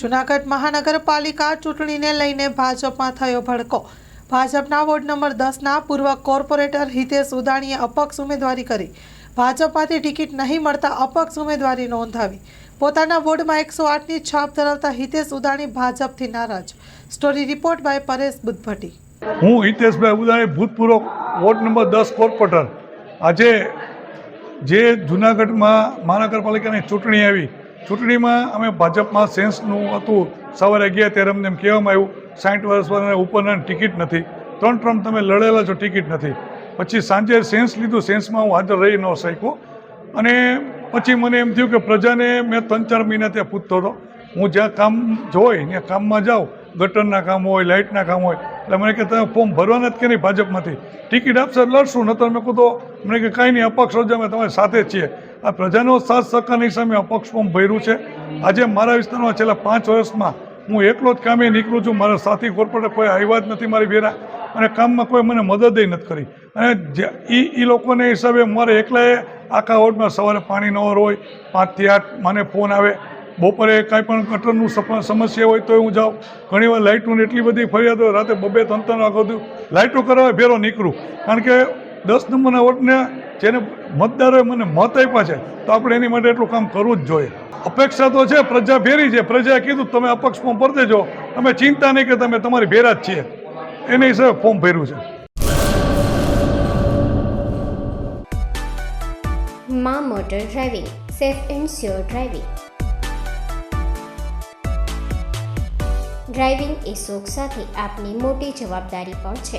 જુનાગઢ મહાનગરપાલિકા ચૂંટણીને લઈને ભાજપમાં થયો ભડકો. ભાજપના વોર્ડ નંબર દસના પૂર્વ કોર્પોરેટર હિતેશ ઉદાણીએ અપક્ષ ઉમેદવારી કરી. ભાજપમાંથી ટિકિટ નહીં મળતા અપક્ષ ઉમેદવારી નોંધાવી. પોતાના વોર્ડમાં એકસો આઠની છાપ ધરાવતા હિતેશ ઉદાણી ભાજપથી નારાજ. Story report by Paresh Buddhbhatti. હું હિતેશભાઈ ઉદાણી ભૂતપૂર્વ વોર્ડ નંબર દસ કોર્પોરેટર. આજે જે જૂનાગઢમાં મહાનગરપાલિકાની ચૂંટણી આવી ચૂંટણીમાં અમે ભાજપમાં સેન્સનું હતું. સવારે ગયા ત્યારે અમને એમ કહેવામાં આવ્યું, સાઠ વર્ષ ઉપરના ટિકિટ નથી. ત્રણ ટ્રમ્પ તમે લડેલા છો, ટિકિટ નથી. પછી સાંજે સેન્સ લીધું, સેન્સમાં હું હાજર રહી ન શક્યો. અને પછી મને એમ થયું કે પ્રજાને મેં ત્રણ ચાર મહિના ત્યાં પૂછતો હતો. હું જ્યાં કામ જોઈ, ત્યાં કામમાં જાઉં. ગટરના કામ હોય, લાઇટના કામ હોય. એટલે મને કે તમે ફોર્મ ભરવાના જ કે નહીં ભાજપમાંથી? ટિકિટ આપશે, લડશું. નતર મેં કીધું, મને કે કાંઈ નહીં, અપક્ષ રોજ અમે તમારી સાથે છીએ. આ પ્રજાનો સાથ સહકારની સામે અપક્ષ ફોર્મ ભર્યું છે. આજે મારા વિસ્તારમાં છેલ્લા પાંચ વર્ષમાં હું એકલો જ કામે નીકળું છું. મારા સાથી કોર્પોરેટર કોઈ આવ્યા જ નથી મારી ભેરા અને કામમાં કોઈ મને મદદ નથી કરી. અને એ એ લોકોને હિસાબે મારે એકલાએ આખા વોર્ડમાં સવારે પાણી ન હોય, પાંચથી આઠ મને ફોન આવે. બપોરે કાંઈ પણ ગટરનું સમસ્યા હોય તો હું જાઉં. ઘણીવાર લાઇટોની એટલી બધી ફરિયાદ હોય રાતે બબે ત્રણ ત્રણ વાગ્યા લાઇટો કરવા ભેરો નીકળું. કારણ કે દસ નંબરના વોટને જેને મતદારોએ મને મત આપ્યા છે, તો આપણે એની માટે એટલું કામ કરવું જ જોઈએ. અપેક્ષા તો છે, પ્રજા ભેરી છે. પ્રજાએ કીધું, તમે અપક્ષ ફોર્મ ભરી દેજો. અમે ચિંતા નહીં કે તમે તમારી ભેરા જ છીએ. એની હિસાબે ફોર્મ ભર્યું છે. Maa motor driving safe and sure driving driving એ શોખ સાથે આપની મોટી જવાબદારી પણ છે.